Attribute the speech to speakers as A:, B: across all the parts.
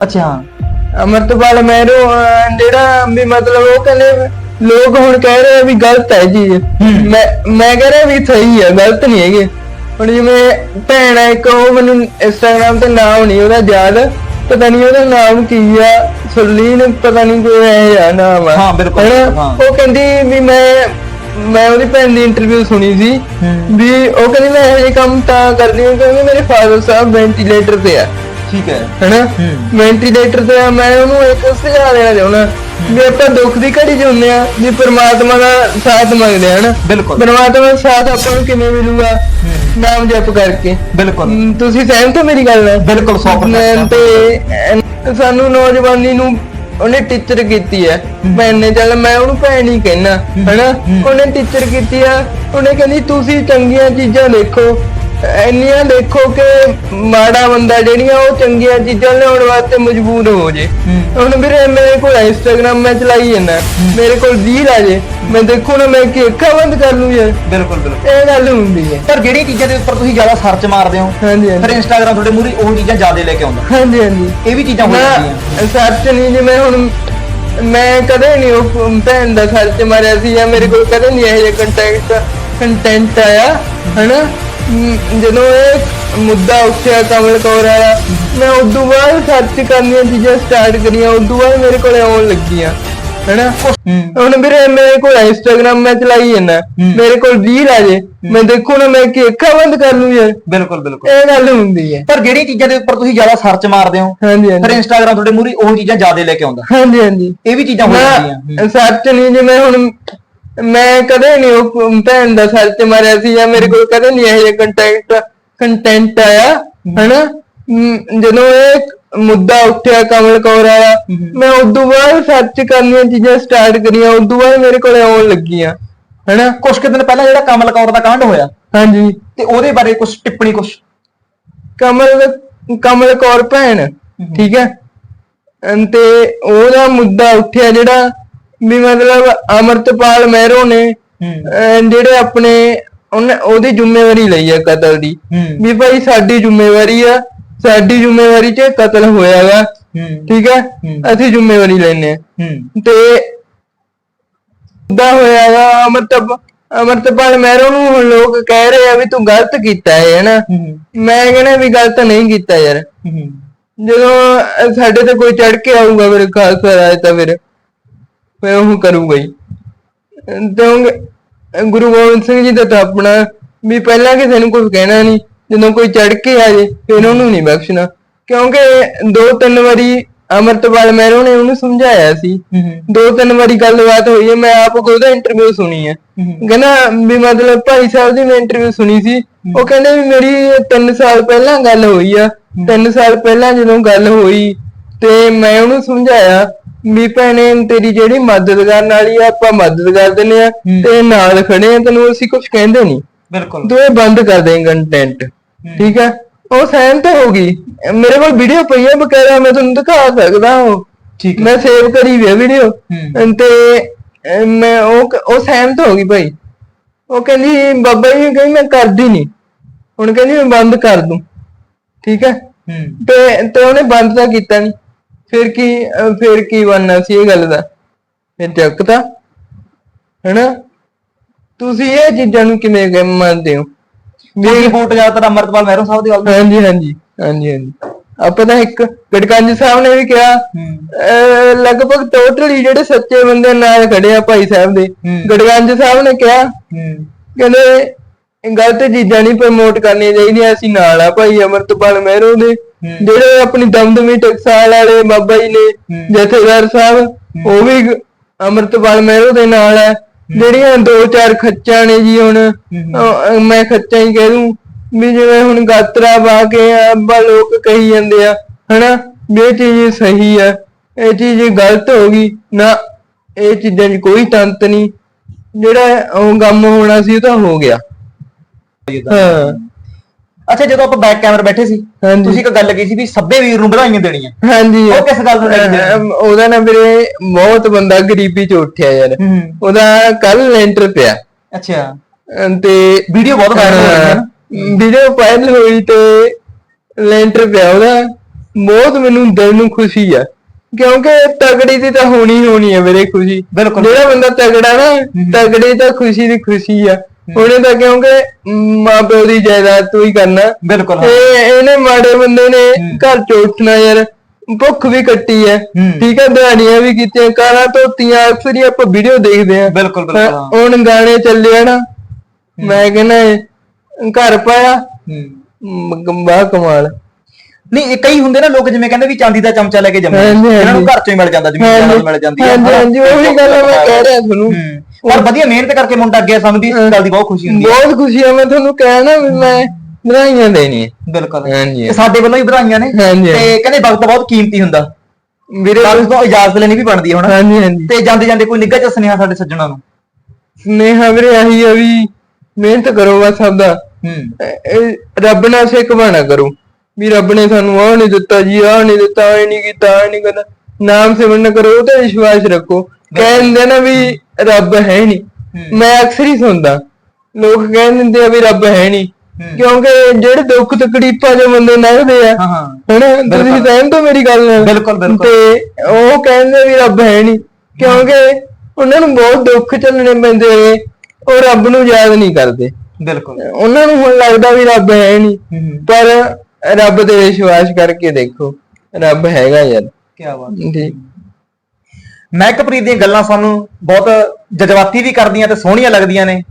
A: ਅੱਛਾ।
B: ਅਮਰਤਪਾਲ ਮਹਿਰੋ ਅਹ, ਜਿਹੜਾ ਵੀ ਮਤਲਬ ਉਹ ਕਹਿੰਦੇ ਲੋਕ ਹੁਣ ਕਹਿ ਰਹੇ ਆ ਵੀ ਗਲਤ ਹੈ ਜੀ। ਮੈਂ ਮੈਂ ਕਹਿ ਰਿਹਾ ਵੀ ਸਹੀ ਹੈ ਗਲਤ ਨਹੀਂ ਹੈਗੇ। ਹੁਣ ਜਿਵੇਂ ਭੈਣ ਹੈ ਇੱਕ ਉਹ ਮੈਨੂੰ ਇੰਸਟਾਗ੍ਰam ਤੇ ਨਾਮ ਨਹੀਂ ਉਹਦਾ ਯਾਦ ਪਤਾ ਨਹੀਂ ਉਹਦਾ ਨਾਮ ਕੀ ਆ ਸੁਰਲੀਨ ਪਤਾ ਨਹੀਂ ਕੋਈ ਐ ਆ ਨਾਮ ਆ।
A: ਹਾਂ, ਬਿਲਕੁਲ,
B: ਹਨਾ?
A: ਹਾਂ।
B: ਉਹ ਕਹਿੰਦੀ ਵੀ ਮੈਂ ਮੈਂ ਉਹਦੀ ਭੈਣ ਦੀ ਇੰਟਰਵਿਊ ਸੁਣੀ ਸੀ ਵੀ ਉਹ ਕਹਿੰਦੀ ਮੈਂ ਇਹ ਜਿਹੇ ਕੰਮ ਤਾਂ ਕਰਦੀ ਹਾਂ ਕਿਉਂਕਿ ਮੇਰੇ ਫਾਦਰ ਸਾਹਿਬ ਵੈਂਟੀਲੇਟਰ ਤੇ ਆ।
A: ਠੀਕ ਹੈ।
B: ਹੈਨਾ। ਵੈਂਟੀਲੇਟਰ ਤੇ ਆ, ਮੈਂ ਉਹਨੂੰ ਇੱਕ ਸੁਝਾਅ ਦੇਣਾ ਚਾਹੁੰਦਾ। ਵੀ ਆਪਾਂ ਦੁੱਖ ਦੀ ਘੜੀ ਚ ਹੁੰਦੇ ਆ ਵੀ ਪ੍ਰਮਾਤਮਾ ਦਾ ਸਾਥ ਮੰਗਦੇ ਆ ਹਨਾ?
A: ਬਿਲਕੁਲ।
B: ਪ੍ਰਮਾਤਮਾ ਦਾ ਸਾਥ ਆਪਾਂ ਨੂੰ ਕਿਵੇਂ ਮਿਲੂਗਾ? ਨਾਮ ਜਪ ਕਰਕੇ।
A: ਬਿਲਕੁਲ।
B: ਹਮ, ਤੁਸੀਂ ਸਹਿਮਤ ਹੋ ਮੇਰੀ ਗੱਲ ਨਾਲ?
A: ਬਿਲਕੁਲ, ਸੌ percent
B: ਮੈਂ ਤੇ ਅਹ, ਸਾਨੂੰ ਨੌਜਵਾਨੀ ਨੂੰ ਉਹਨੇ ਟੀਚਰ ਕੀਤੀ ਹੈ। ਭੈਣ ਨੇ ਚੱਲ ਮੈਂ ਉਹਨੂੰ ਭੈਣ ਹੀ ਕਹਿਣਾ ਹਨਾ? ਉਹਨੇ ਟੀਚਰ ਕੀਤੀ ਆ। ਉਹਨੇ ਕਹਿੰਦੀ ਤੁਸੀਂ ਚੰਗੀਆਂ ਚੀਜ਼ਾਂ ਦੇਖੋ ਇੰਨੀਆਂ ਦੇਖੋ ਕਿ ਮਾੜਾ ਬੰਦਾ ਜਿਹੜੀਆਂ ਉਹ ਚੰਗੀਆਂ ਚੀਜ਼ਾਂ ਲਿਆਉਣ ਵਾਸਤੇ ਮਜਬੂਰ ਹੋ ਜੇ। ਹੁਣ ਵੀਰੇ ਮੇਰੇ ਕੋਲ ਇੰਸਟਾਗ੍ਰam ਮੈਂ ਚਲਾਈ ਜਾਂਦਾ ਮੇਰੇ ਕੋਲ ਰੀਲ ਆ ਜੇ ਮੈਂ ਦੇਖੂ ਨਾ ਮੈਂ ਕਿ ਅੱਖਾਂ ਬੰਦ ਕਰ ਲੂੰ ਯਾਰ।
A: ਬਿਲਕੁਲ ਬਿਲਕੁਲ।
B: ਇਹ ਗੱਲ ਹੁੰਦੀ ਹੈ।
A: ਪਰ ਜਿਹੜੀਆਂ ਚੀਜ਼ਾਂ ਦੇ ਉੱਪਰ ਤੁਸੀਂ ਜ਼ਿਆਦਾ ਸਰਚ ਮਾਰਦੇ ਹੋ
B: ਹਾਂਜੀ
A: ਫਿਰ ਇੰਸਟਾਗ੍ਰam ਤੁਹਾਡੇ ਮੂਹਰੇ ਉਹ ਚੀਜ਼ਾਂ ਜ਼ਿਆਦਾ ਲੈ ਕੇ ਆਉਂਦਾ।
B: ਹਾਂਜੀ ਹਾਂਜੀ।
A: ਇਹ ਵੀ ਚੀਜ਼ਾਂ ਹੋ ਜਾਂਦੀਆਂ।
B: ਸਰਚ ਨਹੀਂ ਜਿਵੇਂ ਹੁਣ ਮੈਂ ਕਦੇ ਨਹੀਂ ਉਹ ਭੈਣ ਦਾ ਸਰਚ ਮਾਰਿਆ ਸੀ ਜਾਂ ਮੇਰੇ ਕੋਲ ਕਦੇ ਨਹੀਂ ਇਹ ਜਿਹਾ ਕੰਟੈਂਟ ਕੰਟੈਂਟ ਆਇਆ ਹਨਾ? ਮ, ਜਦੋਂ ਇਹ ਮੁੱਦਾ ਉੱਠਿਆ ਕਮਲ ਕੌਰ ਵਾਲਾ ਮੈਂ ਉਦੋਂ ਬਾਅਦ ਸਰਚ ਕਰਨੀਆਂ ਚੀਜ਼ਾਂ ਸਟਾਰਟ ਕਰੀਆਂ ਉਦੋਂ ਬਾਅਦ ਮੇਰੇ ਕੋਲ ਆਉਣ ਲੱਗੀਆਂ ਹਨਾ? ਹੁਣ ਵੀਰੇ ਮੇਰੇ ਕੋਲ ਇੰਸਟਾਗ੍ਰam ਮੈਂ ਚਲਾਈ ਜਾਂਦਾ ਮੇਰੇ ਕੋਲ ਰੀਲ ਆ ਜੇ ਮੈਂ ਦੇਖੂ ਨਾ ਮੈਂ ਕਿ ਅੱਖਾਂ ਬੰਦ ਕਰ ਲੂੰ ਯਾਰ।
A: ਬਿਲਕੁਲ ਬਿਲਕੁਲ।
B: ਇਹ ਗੱਲ ਹੁੰਦੀ ਹੈ।
A: ਪਰ ਜਿਹੜੀਆਂ ਚੀਜ਼ਾਂ ਦੇ ਉੱਪਰ ਤੁਸੀਂ ਜ਼ਿਆਦਾ ਸਰਚ ਮਾਰਦੇ ਹੋ
B: ਹਾਂਜੀ
A: ਫਿਰ
B: ਹਾਂਜੀ
A: ਇੰਸਟਾਗ੍ਰam ਤੁਹਾਡੇ ਮੂਹਰੇ ਉਹ ਚੀਜ਼ਾਂ ਜ਼ਿਆਦਾ ਲੈ ਕੇ ਆਉਂਦਾ।
B: ਹਾਂਜੀ ਹਾਂਜੀ।
A: ਇਹ ਵੀ ਚੀਜ਼ਾਂ ਹੋ ਜਾਂਦੀਆਂ।
B: ਮੈਂ ਸਰਚ ਨਹੀਂ ਜਿਵੇਂ ਹੁਣ ਮੈਂ ਕਦੇ ਨਹੀਂ ਉਹ ਭੈਣ ਦਾ ਸਰਚ ਮਾਰਿਆ ਸੀ ਜਾਂ ਮੇਰੇ ਕੋਲ ਕਦੇ ਨਹੀਂ ਇਹ ਕੰਟੈਂਟ ਕੰਟੈਂਟ ਆਇਆ ਹਨਾ? ਜਦੋਂ ਇਹ ਮੁੱਦਾ ਉੱਠਿਆ ਕਮਲ ਕੌਰ ਵਾਲਾ ਮੈਂ ਉਦੋਂ ਬਾਅਦ ਸਰਚ ਕਰਨੀਆਂ ਚੀਜ਼ਾਂ ਸਟਾਰਟ ਕਰੀਆਂ ਉਦੋਂ ਬਾਅਦ ਮੇਰੇ ਕੋਲ ਆਉਣ ਲੱਗੀਆਂ ਹਨਾ?
A: ਕੁਝ ਕੁ ਦਿਨ ਪਹਿਲਾਂ ਜਿਹੜਾ ਕਮਲ ਕੌਰ ਦਾ ਕਾਂਡ ਹੋਇਆ
B: ਹਾਂਜੀ।
A: ਤੇ ਉਹਦੇ ਬਾਰੇ ਕੁਝ ਟਿੱਪਣੀ ਕੁਝ
B: ਕਮਲ ਕਮਲ ਕੌਰ ਭੈਣ ਠੀਕ ਹੈ? ਤੇ ਉਹਦਾ ਮੁੱਦਾ ਉੱਠਿਆ ਜਿਹੜਾ ਵੀ ਮਤਲਬ ਅਮਰਤਪਾਲ ਮਹਿਰੋ ਨੇ ਜਿਹੜੇ ਆਪਣੇ ਉਹਨੇ ਉਹਦੀ ਜ਼ਿੰਮੇਵਾਰੀ ਲਈ ਹੈ ਕਤਲ ਦੀ।
A: ਹੂੰ।
B: ਵੀ ਭਾਈ ਸਾਡੀ ਜ਼ਿੰਮੇਵਾਰੀ ਆ ਸਾਡੀ ਜ਼ਿੰਮੇਵਾਰੀ 'ਚ ਕਤਲ ਹੋਇਆਗਾ।
A: ਹੂੰ।
B: ਠੀਕ ਹੈ। ਅਸੀਂ ਜ਼ਿੰਮੇਵਾਰੀ ਲੈਨੇ ਆ
A: ਹੂੰ।
B: ਤੇ ਦਾ ਹੋਇਆਗਾ ਅਮਰਤਪ ਅਮਰਤਪਾਲ ਮਹਿਰੋ ਨੂੰ ਹੁਣ ਲੋਕ ਕਹਿ ਰਹੇ ਆ ਵੀ ਤੂੰ ਗਲਤ ਕੀਤਾ ਹੈ ਹਨਾ?
A: ਹੂੰ।
B: ਮੈਂ ਕਹਿੰਦਾ ਵੀ ਗਲਤ ਨਹੀਂ ਕੀਤਾ ਯਾਰ।
A: ਹੂੰ।
B: ਜਦੋਂ ਅਹ ਸਾਡੇ ਤੇ ਕੋਈ ਚੜ ਕੇ ਆਊਗਾ ਮੇਰੇ ਖਾਲਸਾ ਰਾਜ ਤਾਂ ਫਿਰ ਮੈਂ ਉਹ ਕਰੂੰਗਾ ਹੀ ਤੇ ਗੁਰੂ ਗੋਬਿੰਦ ਸਿੰਘ ਜੀ ਦਾ ਤਾਂ ਆਪਣਾ ਵੀ ਪਹਿਲਾਂ ਕਿਸੇ ਨੂੰ ਕੁਝ ਕਹਿਣਾ ਨਹੀਂ ਜਦੋਂ ਕੋਈ ਚੜ ਕੇ ਆ ਜੇ ਫਿਰ ਉਹਨੂੰ ਨਹੀਂ ਬਖਸ਼ਣਾ। ਕਿਉਂਕਿ ਦੋ ਤਿੰਨ ਵਾਰੀ ਅਮਰਤਪਾਲ ਮਹਿਰੋ ਨੇ ਉਹਨੂੰ ਸਮਝਾਇਆ ਸੀ। ਦੋ ਤਿੰਨ ਵਾਰੀ ਗੱਲਬਾਤ ਹੋਈ ਹੈ ਮੈਂ ਆਪ ਉਹਦਾ ਇੰਟਰਵਿਊ ਸੁਣੀ ਹੈ। ਕਹਿੰਦਾ ਵੀ ਮਤਲਬ ਭਾਈ ਸਾਹਿਬ ਦੀ ਮੈਂ ਇੰਟਰਵਿਊ ਸੁਣੀ ਸੀ। ਉਹ ਕਹਿੰਦੇ ਵੀ ਮੇਰੀ 3 ਸਾਲ ਪਹਿਲਾਂ ਗੱਲ ਹੋਈ ਆ। 3 ਸਾਲ ਪਹਿਲਾਂ ਜਦੋਂ ਗੱਲ ਹੋਈ ਤੇ ਮੈਂ ਉਹਨੂੰ ਸਮਝਾਇਆ ਵੀ ਭੈਣੇ ਤੇਰੀ ਜਿਹੜੀ ਮਦਦ ਕਰਨ ਵਾਲੀ ਆ ਆਪਾਂ ਮਦਦ ਕਰ ਦਿੰਨੇ ਆ ਤੇ ਨਾਲ ਖੜੇ ਆ ਤੈਨੂੰ ਅਸੀਂ ਕੁਝ ਕਹਿੰਦੇ ਨਹੀਂ।
A: ਬਿਲਕੁਲ।
B: ਤੂੰ ਇਹ ਬੰਦ ਕਰ ਦੇ ਕੰਟੈਂਟ ਠੀਕ ਹੈ? ਉਹ ਸਹਿਮਤ ਹੋ ਗਈ। ਮੇਰੇ ਕੋਲ ਵੀਡੀਓ ਪਈ ਹੈ ਬਕਾਇਦਾ ਮੈਂ ਤੁਹਾਨੂੰ ਦਿਖਾ ਸਕਦਾ ਹਾਂ
A: ਠੀਕ ਹੈ।
B: ਮੈਂ ਸੇਵ ਕਰੀ ਵੀ ਵੀਡੀਓ
A: ਹੂੰ।
B: ਤੇ ਅਹ, ਮੈਂ ਉਹ ਉਹ ਸਹਿਮਤ ਹੋ ਗਈ ਭਾਈ। ਉਹ ਕਹਿੰਦੀ ਬਾਬਾ ਜੀ ਕਹਿੰਦੀ ਮੈਂ ਕਰਦੀ ਨਹੀਂ। ਹੁਣ ਕਹਿੰਦੀ ਮੈਂ ਬੰਦ ਕਰ ਦੂੰ। ਠੀਕ ਹੂੰ। ਤੇ ਤੇ ਉਹਨੇ ਬੰਦ ਤਾਂ ਕੀਤਾ ਨਹੀਂ। ਫਿਰ ਕੀ ਅਹ, ਫਿਰ ਕੀ ਬਣਨਾ ਸੀ ਇਹ ਗੱਲ ਦਾ? ਫਿਰ ਚੱਕਤਾ ਹੈਨਾ? ਤੁਸੀਂ ਇਹ ਚੀਜ਼ਾਂ ਨੂੰ ਕਿਵੇਂ ਕ- ਮੰਨਦੇ ਹੋ?
A: ਮੇਰੀ ਰਿਪੋਰਟ ਜ਼ਿਆਦਾਤਰ ਅਮਰਤਪਾਲ ਮਹਿਰੋ ਸਾਹਿਬ ਦੀ ਗੱਲ
B: ਹਾਂਜੀ ਹਾਂਜੀ ਹਾਂਜੀ ਹਾਂਜੀ। ਆਪਾਂ ਤਾਂ ਇੱਕ ਗੜਕੰਜ ਸਾਹਿਬ ਨੇ ਵੀ ਕਿਹਾ ਅਹ ਲਗਭਗ ਟੋਟਲੀ ਜਿਹੜੇ ਸੱਚੇ ਬੰਦੇ ਨਾਲ ਖੜੇ ਆ ਭਾਈ ਸਾਹਿਬ ਦੇ। ਗੜਗੰਜ ਸਾਹਿਬ ਨੇ ਕਿਹਾ
A: ਹੂੰ।
B: ਕਹਿੰਦੇ ਗਲਤ ਚੀਜ਼ਾਂ ਨਹੀਂ ਪ੍ਰਮੋਟ ਕਰਨੀਆਂ ਚਾਹੀਦੀਆਂ ਅਸੀਂ ਨਾਲ ਆ ਭਾਈ ਅਮਰਤਪਾਲ ਮਹਿਰੋ ਦੇ ਜਿਹੜੇ ਆਪਣੀ ਦਮਦਮੀ ਟਕਸਾਲ ਵਾਲੇ ਬਾਬਾ ਜੀ ਨੇ ਜਥੇਦਾਰ ਸਾਹਿਬ ਉਹ ਵੀ ਅਮਰਤਪਾਲ ਮਹਿਰੋ ਦੇ ਨਾਲ ਹੈ। ਜਿਹੜੀਆਂ ਦੋ ਚਾਰ ਖੱਚਾਂ ਨੇ ਜੀ ਹੁਣ ਮੈਂ ਖੱਚਾਂ ਹੀ ਕਹਿ ਦੂੰ ਵੀ ਜਿਵੇਂ ਹੁਣ ਗਾਤਰਾ ਪਾ ਕੇ ਅੱਬਾ ਲੋਕ ਕਹੀ ਜਾਂਦੇ ਆ ਹਨਾ ਇਹ ਚੀਜ਼ ਸਹੀ ਆ ਇਹ ਚੀਜ਼ ਗਲਤ ਹੋ ਗਈ ਨਾ ਇਹ ਚੀਜ਼ਾਂ 'ਚ ਕੋਈ ਤੰਤ ਨਹੀਂ ਜਿਹੜਾ ਉਹ ਗਮ ਹੋਣਾ ਸੀ ਉਹ ਤਾਂ ਹੋ ਗਿਆ। ਹਾਂ।
A: ਅੱਛਾ ਜਦੋਂ ਆਪਾਂ ਬੈਕ ਕੈਮਰਾ ਬੈਠੇ ਸੀ
B: ਹਾਂਜੀ।
A: ਤੁਸੀਂ ਇੱਕ ਗੱਲ ਕਹੀ ਸੀ ਵੀ ਸੱਬੇ ਵੀਰ ਨੂੰ ਵਧਾਈਆਂ ਦੇਣੀਆਂ।
B: ਹਾਂਜੀ।
A: ਉਹ ਕਿਸ ਗੱਲ ਨੂੰ ਲੈ ਕੇ
B: ਉਹਦਾ ਨਾ ਵੀਰੇ ਬਹੁਤ ਬੰਦਾ ਗਰੀਬੀ ਚ ਉੱਠਿਆ ਯਾਰ।
A: ਹੂੰ।
B: ਉਹਦਾ ਕੱਲ ਲੈਂਟਰ ਪਿਆ।
A: ਅੱਛਾ।
B: ਤੇ
A: ਵੀਡੀਓ ਬਹੁਤ ਵਾਇਰਲ ਹੋ ਰਹੀ ਹੈ ਨਾ
B: ਵੀਡੀਓ ਵਾਇਰਲ ਹੋਈ ਤੇ ਲੈਂਟਰ ਪਿਆ ਉਹਦਾ। ਬਹੁਤ ਮੈਨੂੰ ਦਿਲ ਨੂੰ ਖੁਸ਼ੀ ਆ। ਕਿਉਂਕਿ ਤਗੜੀ ਦੀ ਤਾਂ ਹੋਣੀ ਹੋਣੀ ਹੈ ਵੀਰੇ ਖੁਸ਼ੀ।
A: ਬਿਲਕੁਲ।
B: ਜਿਹੜਾ ਬੰਦਾ ਤਗੜਾ ਨਾ ਤਗੜੀ ਤਾਂ ਖੁਸ਼ੀ ਦੀ ਖੁਸ਼ੀ ਆ। ਉਹਨੇ ਤਾਂ ਕਿਉਂਕਿ ਮਾਂ ਪਿਓ ਦੀ ਜਾਇਦਾਦ ਤੋਂ ਹੀ ਕਰਨਾ।
A: ਬਿਲਕੁਲ ਹਾਂ।
B: ਇਹ ਇਹਨੇ ਮਾੜੇ ਬੰਦੇ ਨੇ ਘਰ ਚ ਉੱਠਣਾ ਯਾਰ ਭੁੱਖ ਵੀ ਕੱਟੀ ਹੈ
A: ਹੂੰ।
B: ਠੀਕ ਹੈ ਦਿਹਾੜੀਆਂ ਵੀ ਕੀਤੀਆਂ ਕਾਰਾਂ ਧੋਤੀਆਂ ਅਕਸਰ ਹੀ ਆਪਾਂ ਵੀਡੀਓ ਦੇਖਦੇ ਆ।
A: ਬਿਲਕੁਲ ਬਿਲਕੁਲ ਹਾਂ।
B: ਹੁਣ ਗਾਣੇ ਚੱਲੇ ਆ ਨਾ ਮੈਂ ਕਹਿੰਦਾ ਘਰ ਪਾਇਆ।
A: ਹੂੰ।
B: ਬਾ ਕਮਾਲ।
A: ਨਹੀਂ ਇਹ ਕਈ ਹੁੰਦੇ ਨਾ ਲੋਕ ਜਿਵੇਂ ਕਹਿੰਦੇ ਵੀ ਚਾਂਦੀ ਦਾ ਚਮਚਾ ਲੈ ਕੇ ਜੰਮੇ
B: ਹਾਂਜੀ।
A: ਇਹਨਾਂ ਨੂੰ ਘਰ ਚੋਂ ਹੀ ਮਿਲ ਜਾਂਦਾ ਜ਼ਮੀਨ ਜਾਇਦਾਦ ਮਿਲ ਜਾਂਦੀ ਹੈ
B: ਹਾਂਜੀ ਹਾਂਜੀ ਉਹੀ ਗੱਲ ਮੈਂ ਕਹਿ ਰਿਹਾ ਤੁਹਾਨੂੰ।
A: ਹੂੰ। ਪਰ ਵਧੀਆ ਮਿਹਨਤ ਕਰਕੇ ਮੁੰਡਾ ਅੱਗੇ ਸਾਨੂੰ ਵੀ ਇਸ ਗੱਲ ਦੀ ਬਹੁਤ ਖੁਸ਼ੀ ਹੁੰਦੀ ਹੈ।
B: ਬਹੁਤ ਖੁਸ਼ੀ ਆ ਮੈਂ ਤੁਹਾਨੂੰ ਕਹਿਣਾ ਵੀ ਮੈਂ ਵਧਾਈਆਂ ਦੇਣੀ
A: ਬਿਲਕੁਲ।
B: ਹਾਂਜੀ।
A: ਸਾਡੇ ਵੱਲੋਂ ਹੀ ਵਧਾਈਆਂ ਨੇ।
B: ਹਾਂਜੀ।
A: ਤੇ ਕਹਿੰਦੇ ਵਕਤ ਬਹੁਤ ਕੀਮਤੀ ਹੁੰਦਾ।
B: ਵੀਰੇ
A: ਕੱਲ ਤੋਂ ਇਜਾਜ਼ਤ ਲੈਣੀ ਵੀ ਬਣਦੀ ਹੈ ਹੁਣ।
B: ਹਾਂਜੀ ਹਾਂਜੀ।
A: ਤੇ ਜਾਂਦੇ ਜਾਂਦੇ ਕੋਈ ਨਿੱਘਾ ਜਿਹਾ ਸੁਨੇਹਾ ਸਾਡੇ ਸੱਜਣਾ ਨੂੰ।
B: ਸਨੇਹਾ ਵੀਰੇ ਆਹੀ ਆ ਵੀ ਮਿਹਨਤ ਕਰੋ ਬਸ ਆਪਦਾ।
A: ਹੂੰ।
B: ਇਹ- ਇਹ ਰੱਬ ਨਾਲ ਸਿੱਖ ਬਣਾ ਕਰੋ। ਵੀ ਰੱਬ ਨੇ ਸਾਨੂੰ ਆਹ ਨਹੀਂ ਦਿੱਤਾ ਜੀ ਆਹ ਨਹੀਂ ਦਿੱਤਾ ਇਹ ਨਹੀਂ ਕੀਤਾ ਇਹ ਨਹੀਂ ਕਰਦਾ ਨਾਮ ਸਿਮਰਨ ਕਰੋ ਉਹ ਤੇ ਵਿਸ਼ਵਾਸ ਰੱਖੋ। ਕਹਿੰਦੇ ਨਾ ਵੀ ਰੱਬ ਹੈ ਨਹੀਂ ਮੈਂ ਅਕਸਰ ਹੀ ਸੁਣਦਾ। ਲੋਕ ਕਹਿ ਦਿੰਦੇ ਆ ਵੀ ਰੱਬ ਹੈ ਨਹੀਂ ਕਿਉਂਕਿ ਜਿਹੜੇ ਦੁੱਖ ਤਕਲੀਫਾਂ ਜੋ ਬੰਦੇ ਲੰਘਦੇ ਆ ਹੁਣ ਤੁਸੀਂ ਸਹਿਮਤ ਹੋ ਮੇਰੀ ਗੱਲ ਨਾਲ।
A: ਬਿਲਕੁਲ, ਬਿਲਕੁਲ।
B: ਤੇ ਉਹ ਕਹਿੰਦੇ ਵੀ ਰੱਬ ਹੈ ਨਹੀਂ ਕਿਉਂਕਿ ਉਹਨਾਂ ਨੂੰ ਬਹੁਤ ਦੁੱਖ ਚੱਲਣੇ ਪੈਂਦੇ ਨੇ ਉਹ ਰੱਬ ਨੂੰ ਯਾਦ ਨਹੀਂ ਕਰਦੇ।
A: ਬਿਲਕੁਲ।
B: ਉਹਨਾਂ ਨੂੰ ਹੁਣ ਲੱਗਦਾ ਵੀ ਰੱਬ ਹੈ ਨਹੀਂ ਪਰ ਰੱਬ ਤੇ ਵਿਸ਼ਵਾਸ ਕਰਕੇ ਦੇਖੋ। ਰੱਬ ਹੈਗਾ ਯਾਰ।
A: ਕੀ ਬਾਤ
B: ਠੀਕ
A: ਮਹਿਕਪ੍ਰੀਤ ਦੀਆਂ ਗੱਲਾਂ ਸਾਨੂੰ ਬਹੁਤ ਜਜ਼ਬਾਤੀ ਵੀ ਕਰਦੀਆਂ ਤੇ ਸੋਹਣੀਆਂ ਲੱਗਦੀਆਂ ਨੇ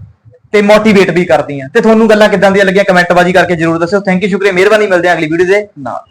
A: ਤੇ ਮੋਟੀਵੇਟ ਵੀ ਕਰਦੀਆਂ। ਤੇ ਤੁਹਾਨੂੰ ਗੱਲਾਂ ਕਿੱਦਾਂ ਦੀਆਂ ਲੱਗੀਆਂ? ਕਮੈਂਟ ਬਾਜੀ ਕਰਕੇ ਜਰੂਰ ਦੱਸਿਓ। ਥੈਂਕ ਯੂ ਸ਼ੁਕਰੀਆ। ਮਿਹਰਬਾਨੀ, ਮਿਲਦੇ ਹਾਂ ਅਗਲੀ ਵੀਡੀਓ ਦੇ ਨਾਲ।